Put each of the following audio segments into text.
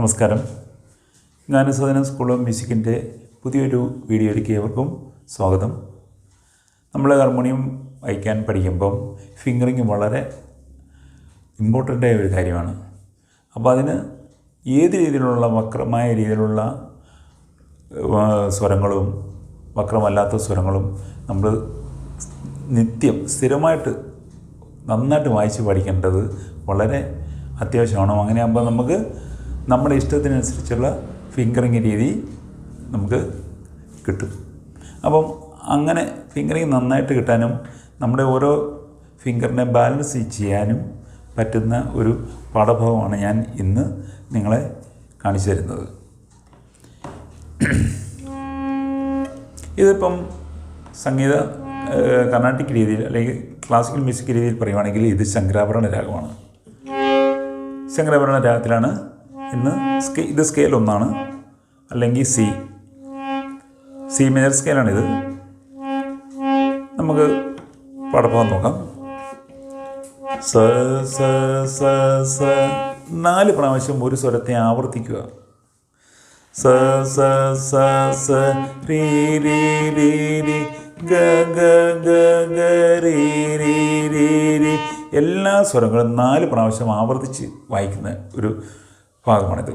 നമസ്കാരം. ഗാനസദനം school of മ്യൂസിക്കിന്റെ പുതിയൊരു വീഡിയോയിലേക്ക് ഏവർക്കും സ്വാഗതം. നമ്മൾ ഹാർമോണിയം വായിക്കാൻ പഠിക്കുമ്പം ഫിംഗറിങ് വളരെ ഇമ്പോർട്ടന്റ് ആയ ഒരു കാര്യമാണ്. അപ്പോൾ അതിന് ഏത് രീതിയിലുള്ള വക്രമായ രീതിയിലുള്ള സ്വരങ്ങളും വക്രമല്ലാത്ത സ്വരങ്ങളും നമ്മൾ നിത്യം സ്ഥിരമായിട്ട് നന്നായിട്ട് വായിച്ച് പഠിക്കേണ്ടത് വളരെ അത്യാവശ്യമാണ്. അങ്ങനെയാകുമ്പോൾ നമുക്ക് നമ്മുടെ ഇഷ്ടത്തിനനുസരിച്ചുള്ള ഫിംഗറിങ് രീതി നമുക്ക് കിട്ടും. അപ്പം അങ്ങനെ ഫിംഗറിങ് നന്നായിട്ട് കിട്ടാനും നമ്മുടെ ഓരോ ഫിംഗറിനെ ബാലൻസ് ചെയ്യാനും പറ്റുന്ന ഒരു പാഠഭാഗമാണ് ഞാൻ ഇന്ന് നിങ്ങളെ കാണിച്ചു തരുന്നത്. ഇതിപ്പം സംഗീത കർണാട്ടിക് രീതിയിൽ അല്ലെങ്കിൽ ക്ലാസിക്കൽ മ്യൂസിക് രീതിയിൽ പറയുവാണെങ്കിൽ ഇത് ശങ്കരാഭരണ രാഗമാണ്. ശങ്കരാഭരണ രാഗത്തിലാണ് ഇന്ന് സ്കെ ഇത് സ്കെയിൽ ഒന്നാണ്. അല്ലെങ്കിൽ സി സി മേജർ സ്കെയിലാണിത് നമുക്ക് പാടഭാഗം നോക്കാം. സ സ സ സ നാല് പ്രാവശ്യം ഒരു സ്വരത്തെ ആവർത്തിക്കുക. സ സ സ സ രീ രീ രീ രീ ഗ ഗ ഗ ഗ രീ രീ രീ രീ. എല്ലാ സ്വരങ്ങളും നാല് പ്രാവശ്യം ആവർത്തിച്ച് വായിക്കുന്ന ഒരു ഭാഗമാണിത്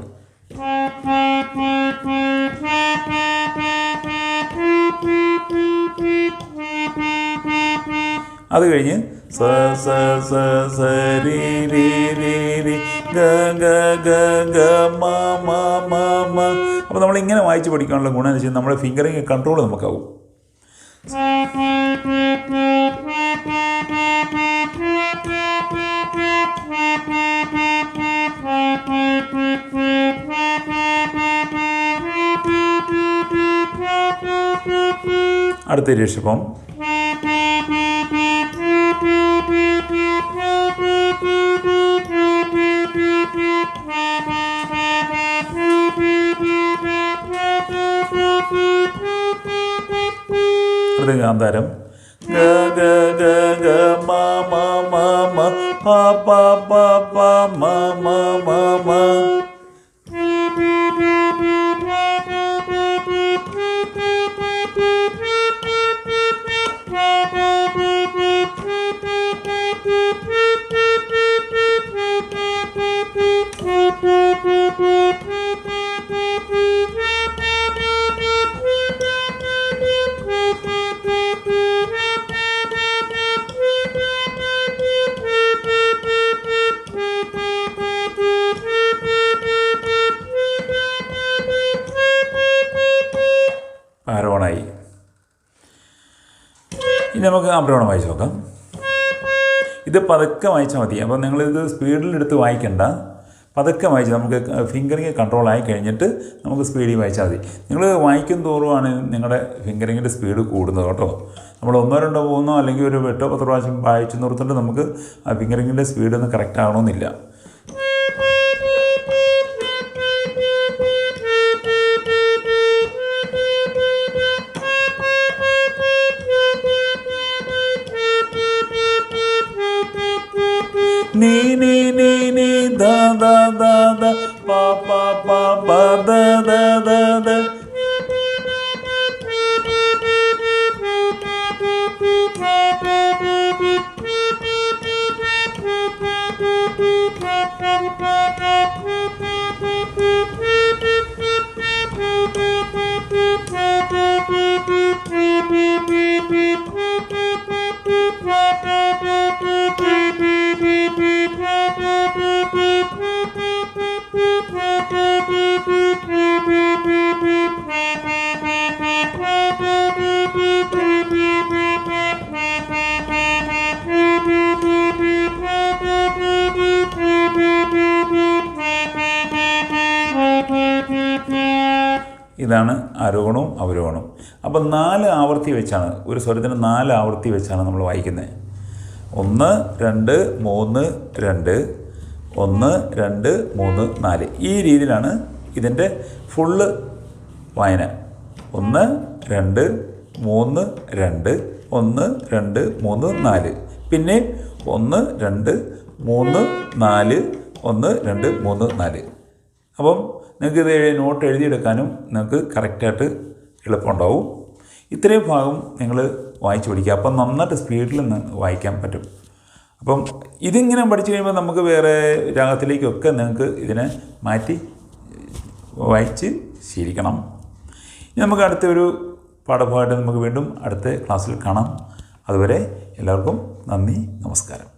അത് കഴിഞ്ഞ് സ സ സ സ രി രി രി രി ഗ ഗ ഗ ഗ മ മ മ മ. അപ്പോൾ നമ്മൾ ഇങ്ങനെ വായിച്ച് പഠിക്കാനുള്ള ഗുണം എന്ന് വെച്ചാൽ നമ്മുടെ ഫിംഗറിങ് കൺട്രോൾ നമുക്കാവും. അടുത്ത ഋഷഭം അടുത്ത ഗാന്ധാരം ഗ ഗ ഗ ഗ മ മ മ മ പ പ പ പ മ മ മ മ. ഇനി നമുക്ക് ആഭ്രമണം വായിച്ച് നോക്കാം. ഇത് പതുക്കെ വായിച്ചാൽ മതി. അപ്പോൾ നിങ്ങളിത് സ്പീഡിലെടുത്ത് വായിക്കണ്ട. പതുക്കെ വായിച്ച് നമുക്ക് ഫിംഗറിങ് കൺട്രോൾ ആയി കഴിഞ്ഞിട്ട് നമുക്ക് സ്പീഡിൽ വായിച്ചാൽ മതി. നിങ്ങൾ വായിക്കും തോറുമാണ് നിങ്ങളുടെ ഫിംഗറിങ്ങിന്റെ സ്പീഡ് കൂടുന്നത് കേട്ടോ. നമ്മൾ ഒന്നോ രണ്ടോ മൂന്നോ അല്ലെങ്കിൽ ഒരു എട്ടോ പത്ത് പ്രാവശ്യം വായിച്ചു നിർത്തിട്ട് നമുക്ക് ആ ഫിംഗറിങ്ങിന്റെ സ്പീഡ് ഒന്ന് കറക്റ്റ് ആകണമെന്നില്ല ni ni ni ni da da da da pa pa ഇതാണ് ആരോഹണവും അവരോഹണവും. അപ്പം നാല് ആവർത്തി വെച്ചാണ് ഒരു സ്വരത്തിന് നാല് ആവർത്തി വെച്ചാണ് നമ്മൾ വായിക്കുന്നത്. ഒന്ന് രണ്ട് മൂന്ന് രണ്ട് ഒന്ന് രണ്ട് മൂന്ന് നാല്. ഈ രീതിയിലാണ് ഇതിന്റെ ഫുള്ള് വായന. ഒന്ന് രണ്ട് മൂന്ന് രണ്ട് ഒന്ന് രണ്ട് മൂന്ന് നാല്. പിന്നെ ഒന്ന് രണ്ട് മൂന്ന് നാല് ഒന്ന് രണ്ട് മൂന്ന് നാല്. അപ്പം നിങ്ങൾക്ക് ഇത് നോട്ട് എഴുതിയെടുക്കാനും നിങ്ങൾക്ക് കറക്റ്റായിട്ട് എളുപ്പമുണ്ടാവും. ഇത്രയും ഭാഗം നിങ്ങൾ വായിച്ചു പഠിക്കുക. അപ്പം നന്നായിട്ട് സ്പീഡിൽ വായിക്കാൻ പറ്റും. അപ്പം ഇതിങ്ങനെ പഠിച്ചു കഴിയുമ്പോൾ നമുക്ക് വേറെ രാഗത്തിലേക്കൊക്കെ നിങ്ങൾക്ക് ഇതിനെ മാറ്റി വായിച്ച് ശീലിക്കണം. ഇനി നമുക്ക് അടുത്ത ഒരു പാഠഭാഗമായിട്ട് നമുക്ക് വീണ്ടും അടുത്ത ക്ലാസ്സിൽ കാണാം. അതുവരെ എല്ലാവർക്കും നന്ദി നമസ്കാരം.